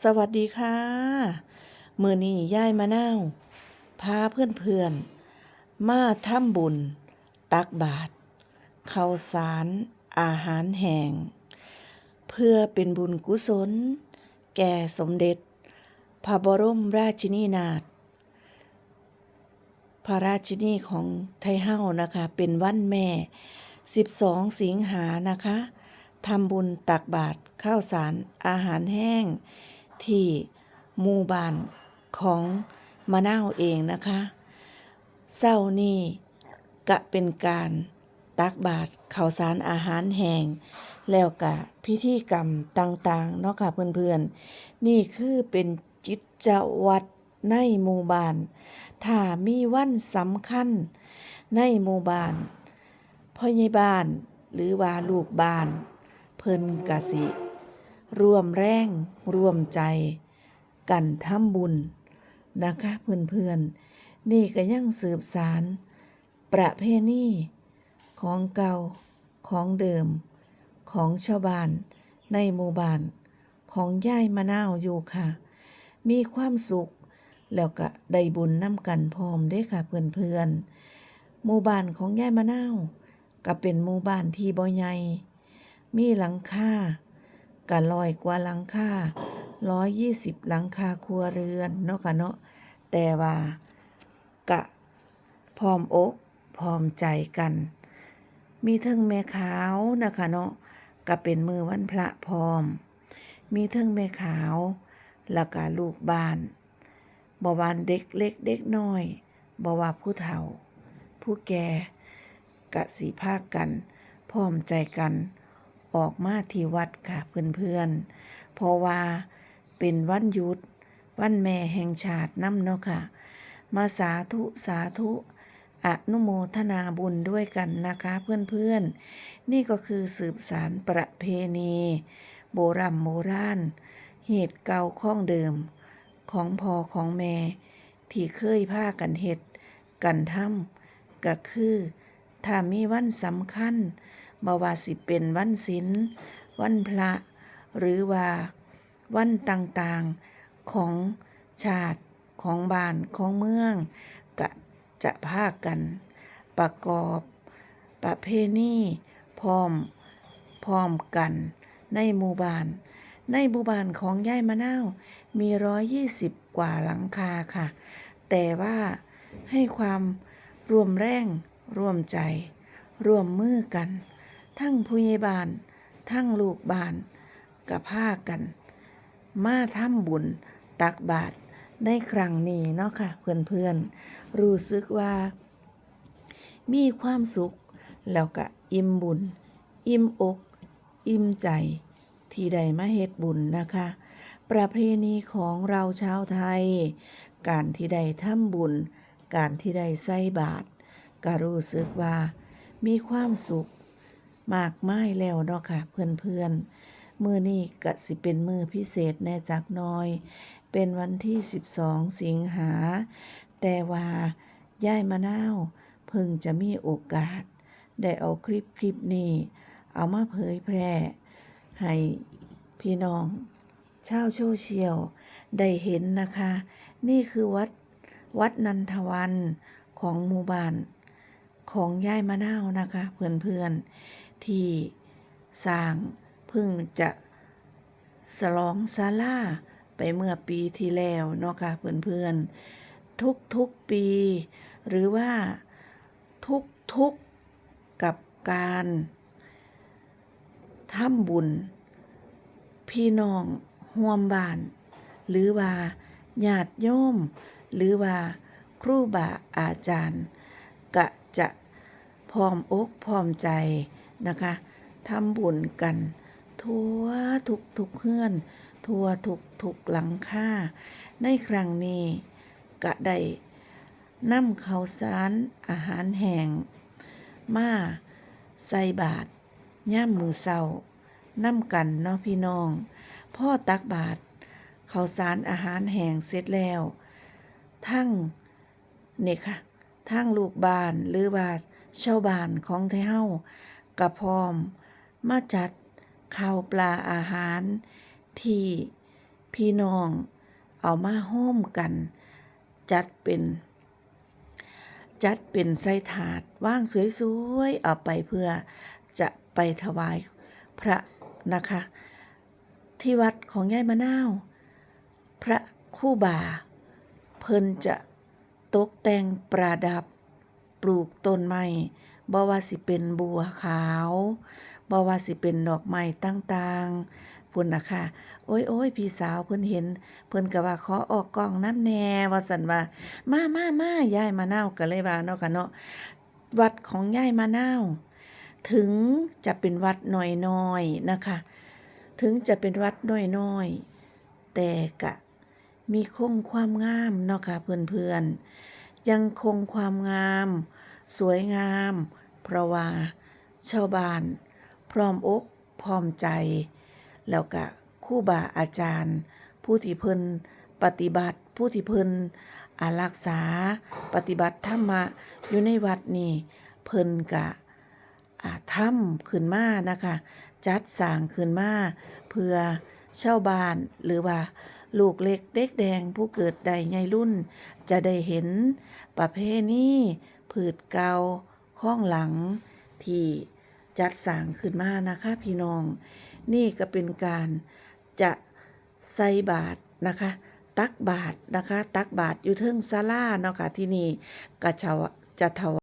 สวัสดีค่ะมือนี้ย่ายมะนาวพาเพื่อนๆมาทำบุญ ตักบาตรข้าวสาร อาหารแห้งเพื่อเป็นบุญกุศล แก่สมเด็จ พระบรมราชินีนาถพระราชินีของไทยเฮ้านะคะ เป็นวันแม่ 12 สิงหานะคะทำบุญตักบาตรข้าวสารอาหารแห้ง ที่หมู่บ้านของมะนาวเองนะคะเศร้านี่กะเป็นการตักบาตรข้าวสารอาหารแห้งแล้วกะพิธีกรรมต่างๆเนาะค่ะเพื่อนๆ นี่คือเป็นจิตวัตรในหมู่บ้านถ้ามีวันสำคัญในหมู่บ้านพ่อใหญ่บ้านหรือว่าลูกบ้าน เพิ่นกะสิ ร่วมแรงร่วมใจ กันทำบุญนะคะเพื่อนๆ นี่ก็ยังสืบสาร ประเพณีของเก่าของเดิม ของชาวบ้านในหมู่บ้านของย่ายมะนาวอยู่ค่ะ มีความสุข แล้วก็ได้บุญน้ำกันพร้อมด้วยค่ะเพื่อนๆ หมู่บ้านของย่ายมะนาวก็เป็นหมู่บ้านที่บ่ใหญ่มีหลังคา กะลอยกว่าหลังคาร้อยยี่สิบหลังคาครัวเรือนเนาะค่ะเนาะแต่ว่ากะพร้อมอกพร้อมใจกัน มีเทิงแม่ขาวนะคะเนาะก็เป็นมือวันพระพร้อม มีเทิงแม่ขาวแล้วก็ลูกบ้านบ่วานเด็กเล็กเด็กน้อยบ่ว่าผู้เฒ่า ผู้แก่กะสีภาคกัน พร้อมใจกัน ออกมาที่วัดค่ะเพื่อนๆ เพราะว่าเป็นวันหยุด วันแม่แห่งชาติน้ำเนาะค่ะ มาสาธุสาธุอนุโมทนาบุญด้วยกันนะคะเพื่อนๆ นี่ก็คือสืบสารประเพณี โบราณโบราณเหตุเก่าข้องเดิม ของพ่อของแม่ ที่เคยพากันเฮ็ด กันทำก็คือ ถ้ามีวันสำคัญ บ่ว่าสิเป็นวันศีลวันพระ หรือว่าวันต่างๆของชาติของบ้านของเมืองก็จะพากัน ประกอบประเพณีพร้อมพร้อมกันในหมู่บ้าน ในหมู่บ้านของย่ายมะนาวมีร้อยยี่สิบกว่าหลังคาค่ะ แต่ว่าให้ความร่วมแรงร่วมใจ ร่วมมือกัน ทั้งผู้ใหญ่บ้าน ทั้งลูกบ้านกับพากัน มาทำบุญตักบาตรในครั้งนี้เนาะค่ะ เพื่อนๆ รู้สึกว่า มีความสุข แล้วก็อิ่มบุญ อิ่มอก อิ่มใจ ที่ได้มาเฮ็ดบุญนะคะ ประเพณีของเราชาวไทย การที่ได้ทำบุญ การที่ได้ใส่บาตรก็รู้สึกว่า มีความสุข มากไมายแล้วเนาะค่ะ เพื่อนๆ มือนี้ก็สิเป็นมือพิเศษแน่จักน้อย เป็นวันที่ 12 สิงหา แต่ว่าย่ายมะนาวเพิ่งจะมีโอกาส ได้เอาคลิปคลิปนี้ เอามาเผยแพร่ ให้พี่น้องชาวโซเชียลได้เห็นนะคะ นี่คือวัดวัดนันทวันของหมู่บ้านของย่ายมะนาวนะคะ เพื่อนๆ ที่สร้างเพิ่งจะสลองศาลาไปเมื่อปีที่แล้วเนาะค่ะเพื่อนๆ ทุกๆปี หรือว่าทุกๆกับการทำบุญ พี่น้องห่วมบ้าน หรือว่าญาติโยม หรือว่าครูบาอาจารย์ก็จะพร้อมอกพร้อมใจ นะคะทำบุญกัน ทั่วทุกทุกเพื่อน ทั่วทุกทุกหลังค่าในครั้งนี้ก็ได้นำข้าวสารอาหารแห้งมาใส่บาตรย่ามมือเศร้าน้ำกันเนาะพี่น้อง พ่อตักบาตรข้าวสารอาหารแห้งเสร็จแล้ว ทั้งเนี่ยค่ะทั้งลูกบ้านหรือว่าชาวบ้านของไทเฮา กระพร้อม มาจัดข้าวปลาอาหาร ที่พี่น้องเอามาห้อมกัน จัดเป็น จัดเป็นใส่ถาดว่างสวยๆ เอาไปเพื่อจะไปถวายพระนะคะ ที่วัดของยายมะนาว พระคู่บา เพิ่นจะตกแต่งประดับปลูกต้นไม้ บ่ว่าสิเป็นบัวขาวบ่ว่าสิเป็นดอกไม้ต่างๆพุ่นน่ะค่ะโอ้ยโอ้ยพี่สาวเพิ่นเห็น เพิ่นก็ว่าขอออกกล้องน้ำแน่ว่าซั่นว่า มามามายายมะนาวก็เลยว่าเนาะค่ะเนาะวัดของยายมะนาวถึงจะเป็นวัดน้อยๆนะคะ ถึงจะเป็นวัดน้อยๆแต่กะมีคงความงามเนาะค่ะเพื่อนๆยังคงความงาม สวยงาม เพราะว่าชาวบ้านพร้อมอกพร้อมใจ แล้วก็ครูบาอาจารย์ ผู้ที่เพิ่นปฏิบัติผู้ที่เพิ่นอารักษาปฏิบัติธรรมะอยู่ในวัดนี่เพิ่นกะอ่าทำขึ้นมานะคะ จัดสร้างขึ้นมาเพื่อชาวบ้านหรือว่า ลูกเล็กเด็กแดงผู้เกิดใดไงรุ่น จะได้เห็นประเพณีผืดเกา ห้องหลังที่จัดสร้างขึ้นมานะคะพี่น้อง นี่ก็เป็นการจะใส่บาทนะคะ ตักบาทนะคะ ตักบาทอยู่เทิงซาลาเนาะค่ะที่นี่ก็จะจะถวา